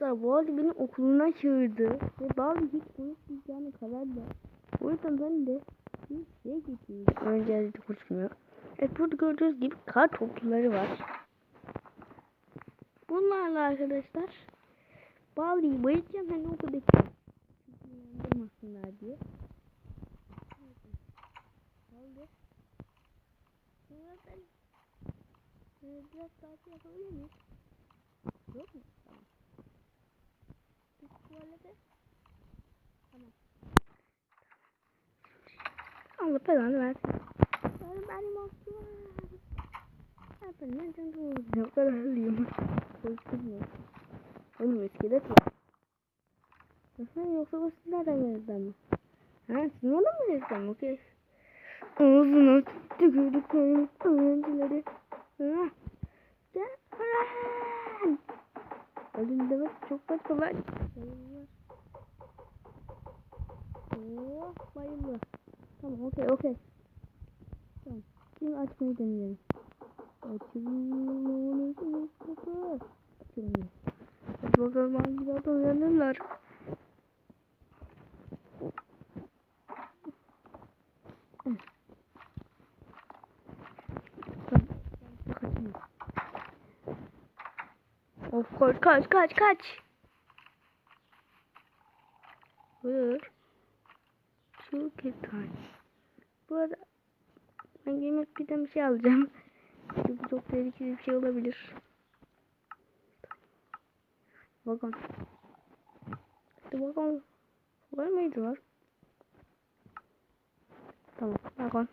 Arkadaşlar Bali beni okuluna çağırdı. Ve Bali hiç konuşmayacağını karar verdi. O yüzden ben de bir şey getirdim. Önce de konuşmuyor. Evet burada gördüğünüz gibi kar topluları var. Bunlarla arkadaşlar Bali'yi bayılacağım hani okuldaki. Çünkü uyandırmasınlar diye. Bali. Biraz ben ee, biraz tatil yapabilir miyiz? Yok mu? Tuvalete. Tamam. Allah belanı versin. Yani benim. Ya ben nereden doğdum? O kadar ölüyorum. Korktum Oğlum iskelet var. Ha, yoksa bu siz nereden geldiniz mi? Ha sizin oradan mı? Okey. Ağzına tükürdük koyun öğrencileri. Ha. Gel. Lan. Öldüm demek çok kolay. Bayılır. Oh bayılır. Tamam okey okey. Tamam. Şimdi açmayı deneyelim. Kapı. Açılın. Hadi bakalım hangilerden uyanırlar. Kaçın. Of kaç kaç kaç. Vur. Çok iyi Bu arada ben yemek de bir şey alacağım. Çünkü çok tehlikeli bir şey olabilir. Bakın. Hadi bakalım. Var mıydılar? Tamam bakın.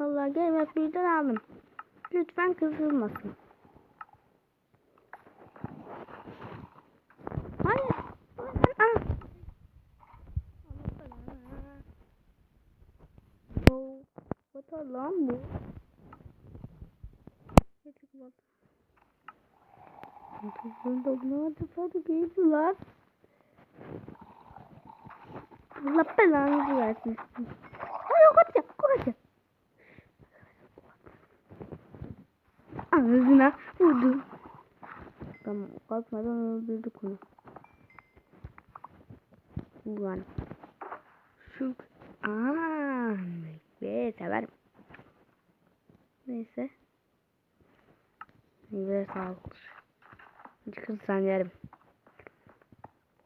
Vallahi yemek birden aldım. Lütfen kızılmasın. Hayır. Aa. Oh, Batar lan bu. Hadi kapat. Otuzun dobladı hadi giydi lan. Allah belanızı versin. Hayır kaçacağım kaçacağım. Ağzına vurdum. Tamam kalkmadan öldürdük onu. Ulan. Şu Aaa. Ve severim. Neyse. Meyve sağlıktır. Çıkın sen yerim.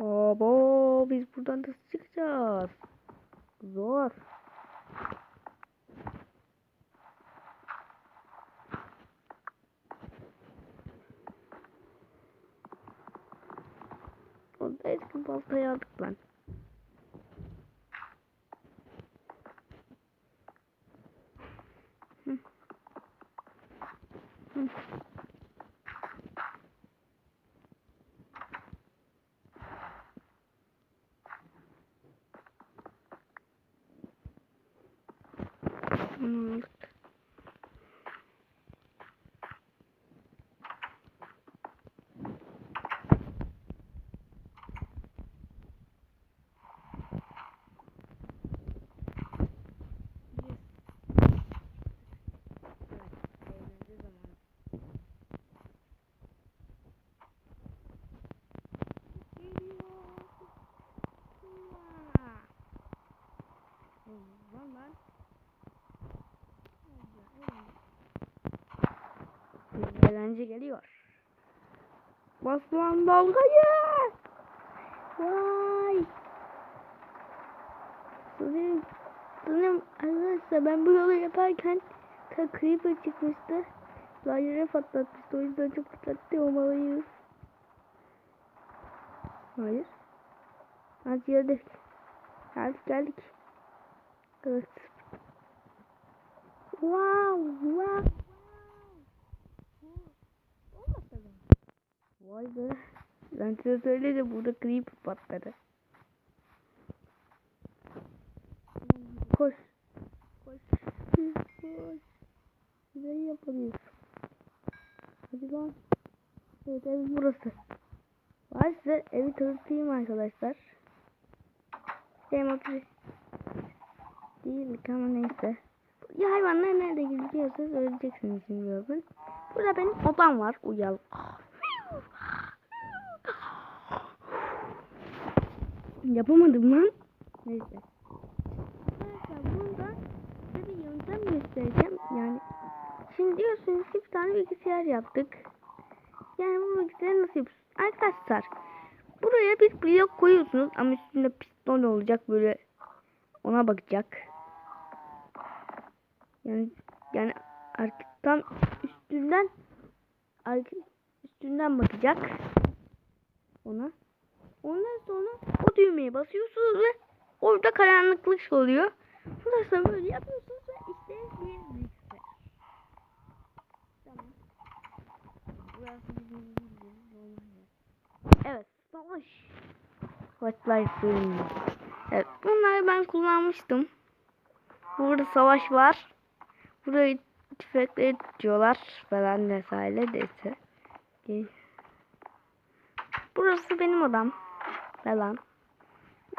Abo biz buradan nasıl çıkacağız? Zor. Orada eski baltayı aldık lan. Lan lan. Eğlence geliyor. Bas lan dalgayı. Vay. Sanırım, sanırım arkadaşlar ben bu yolu yaparken creeper çıkmıştı. Layere patlatmıştı. O yüzden çok dikkatli olmalıyız. Hayır. Hadi geldik. Geldik geldik. Evet. Wow, wow. Vay be. Ben size söyledim burada creeper patladı. Koş. Koş. Koş. Güzel yapalım. Hadi lan. Evet ev burası. Ben size evi tanıtayım arkadaşlar. Şey motoru. Değil ama neyse. Ya hayvanlar nerede söyleyeceksiniz şimdi birazdan. Burada benim odam var. Uyal. Yapamadım lan. Neyse. Arkadaşlar burada size bir yöntem göstereceğim. Yani şimdi diyorsunuz ki bir tane bilgisayar yaptık. Yani bu bilgisayarı nasıl yapıyorsunuz? Arkadaşlar buraya bir blok koyuyorsunuz ama üstünde piston olacak böyle ona bakacak. Yani yani ark- tam üstünden üstünden bakacak ona. Ondan sonra o düğmeye basıyorsunuz ve orada karanlıklık oluyor. Sonra böyle yapıyorsunuz ve işte bir bilgisayar. Tamam. Burası. Evet, savaş. Savaşlar sürünüyor. Evet, bunları ben kullanmıştım. Burada savaş var. Burayı tüfekleri tutuyorlar falan vesaire neyse. Burası benim odam falan.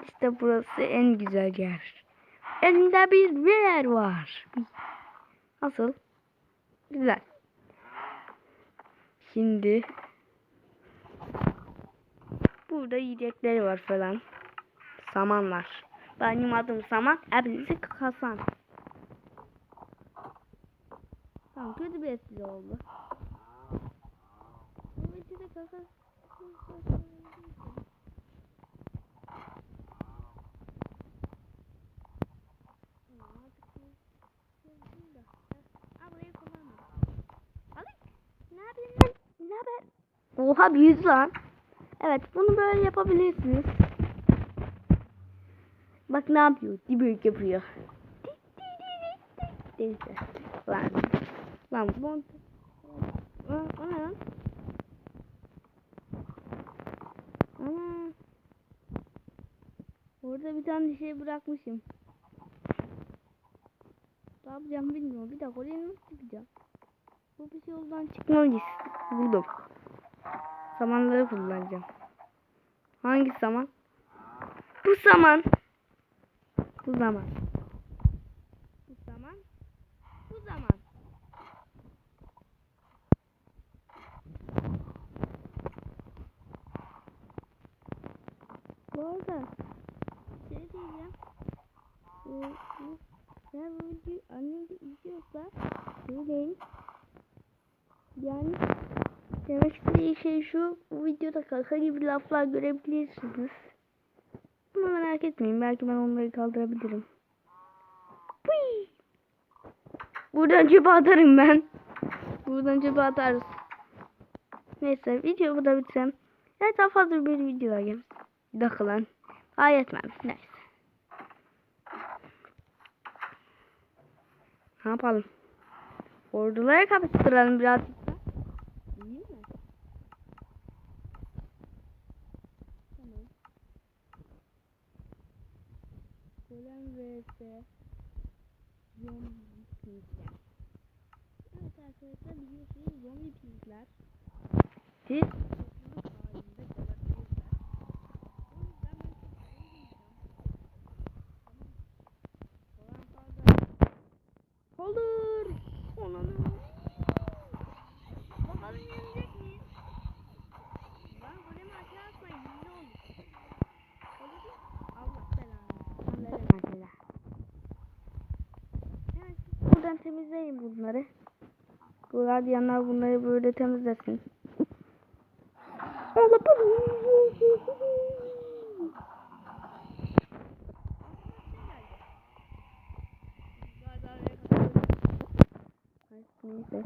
İşte burası en güzel yer. Elimde bir yer var. Nasıl? Güzel. Şimdi burada yiyecekleri var falan. Saman var. Benim adım Saman. Hepinizi Hasan. Tamam kötü bir espri oldu. Bu içinde kaka... Oha yüz lan. Evet bunu böyle yapabilirsiniz. Bak ne yapıyor? Dibük yapıyor. Neyse. Lan. Lan bu. O, ne. Orada bir tane şey bırakmışım. Ne yapacağım bilmiyorum. Bir dakika oraya nasıl çıkacağım? Bu bir şey yoldan çıkmalıyız. Buldum. Samanları kullanacağım. Hangi saman? Bu saman. Bu zaman. Bu zaman. Bu zaman. Bu arada şey diyeceğim. Ee, eğer bu videoyu annem izliyorsa söyleyin. Yani demek istediği şey şu. Bu videoda kaka gibi laflar görebilirsiniz. Ama merak etmeyin. Belki ben onları kaldırabilirim. Pıy! Buradan çöpe atarım ben. Buradan çöpe atarız. Neyse video burada bitsem. Evet daha fazla bir video daha gelin. Bir dakika lan. Yetmem. Neyse. Ne yapalım? Ordulara kapıştıralım birazcık da. İyi mi? Tamam. Golem vs. Zombi pinkler. Evet arkadaşlar biliyorsunuz zombi pinkler. Siz topluluk halinde kalabilirler. O yüzden ben çok Tamam. Olan fazla. Olur. Onanı. Bakalım yenecek miyiz? Lan golemi aşağı atmayın. Ne olur? Olur mu? Allah belanı. Allah belanı. Evet, buradan temizleyin bunları. Bu gardiyanlar bunları böyle temizlesin. Neyse.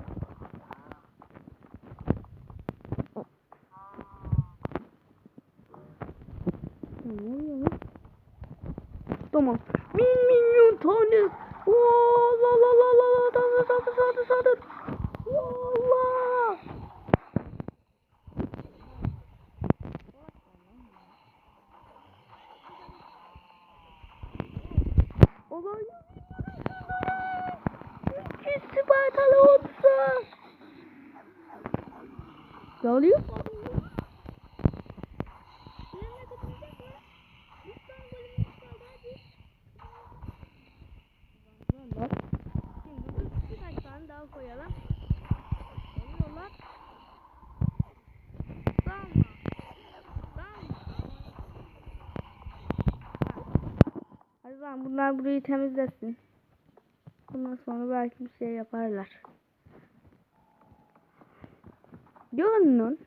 Ne oluyor? Tamam. Min milyon tane. La la la la la saldır saldır saldır. Allah. Olay. Üç Spartalı olsa. Ne oluyor? Yerine katılacak mı? Lütfen golümü çaldı hadi. Lan. Şimdi burada birkaç tane daha koyalım. Oluyorlar. Tamam. Tamam. Tamam bunlar burayı temizlesin. Ondan sonra belki bir şey yaparlar. Görünün.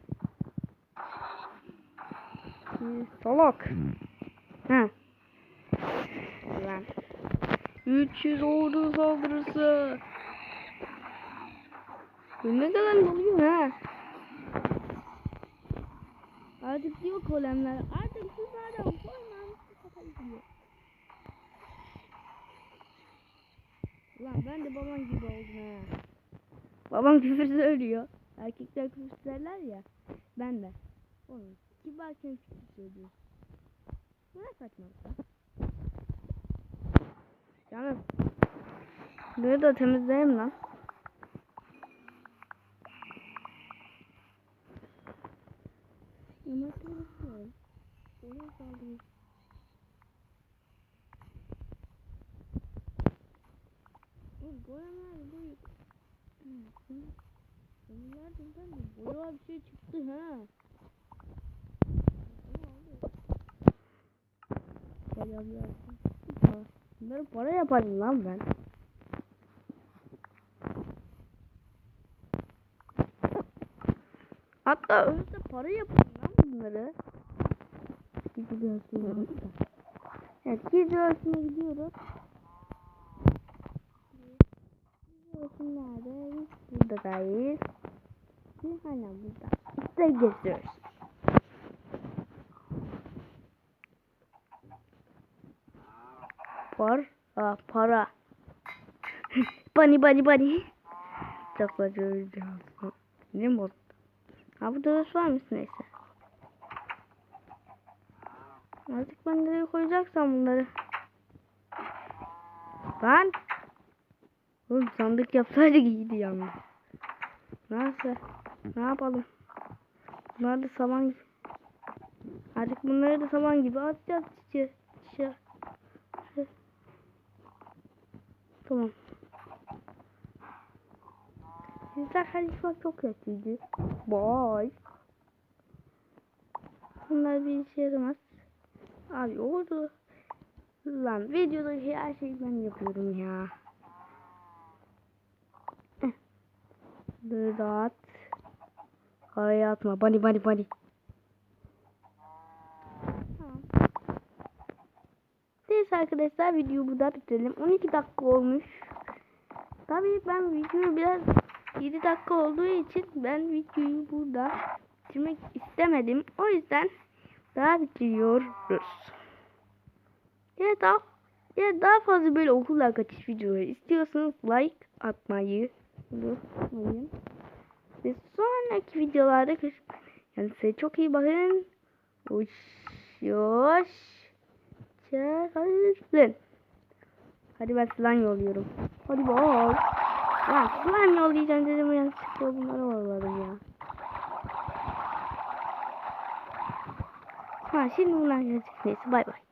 Salak. Ha. Lan. 300 ordu saldırısı. Ne kadar oluyor ha? Artık diyor kolemler. Artık sizlerden koymam. Ulan ben de baban gibi oldum ha. Babam küfür söylüyor. Erkekler küfür söylerler ya. Ben de. Oğlum kibarken küfür söylüyor. Bu ne saçmalık lan? Canım. Burayı da temizleyeyim lan. Ama temizliyorum. Oraya saldırıyor. Oğlum boyalar bu. Nereden de boya bir şey çıktı ha. Gel. Bunları para yaparım lan ben. Hatta önce para yaparım lan bunları. Gidiyorsun. Evet, gidiyorsun gidiyoruz. Gidiyorsun nerede? Buradayız. Biz hala burada. İşte geziyoruz. Par, ah, para. bunny bunny bunny. Çok acı Ne mi oldu? Ha da su varmış neyse. Artık ben nereye koyacaksam bunları. Ben Oğlum sandık yapsaydık iyiydi yalnız. Neyse. Ne yapalım? Bunlar da saman. Artık bunları da saman gibi atacağız. Çiçeğe. Çiçeğe. Tamam. Sizler çalışmak çok kötüydü. Bye. Bunlar bir işe yaramaz. Abi oldu. Lan videodaki her şeyi ben yapıyorum ya. Dört. Araya atma. Bani bani. Tamam. Neyse arkadaşlar videoyu burada bitirelim. 12 dakika olmuş. Tabii ben videoyu biraz 7 dakika olduğu için ben videoyu burada bitirmek istemedim. O yüzden daha bitiriyoruz. Ya daha ya daha fazla böyle okullar kaçış videoları istiyorsanız like atmayı unutmayın. Ve sonraki videolarda Yani size çok iyi bakın. Hoş, hoş. Çakalın. Hadi ben slime yolluyorum. Hadi bol. Ya slime yollayacağım dedim yanlışlıkla bunları yolladım ya. Ha şimdi bunlar gelecek. Neyse bay bay.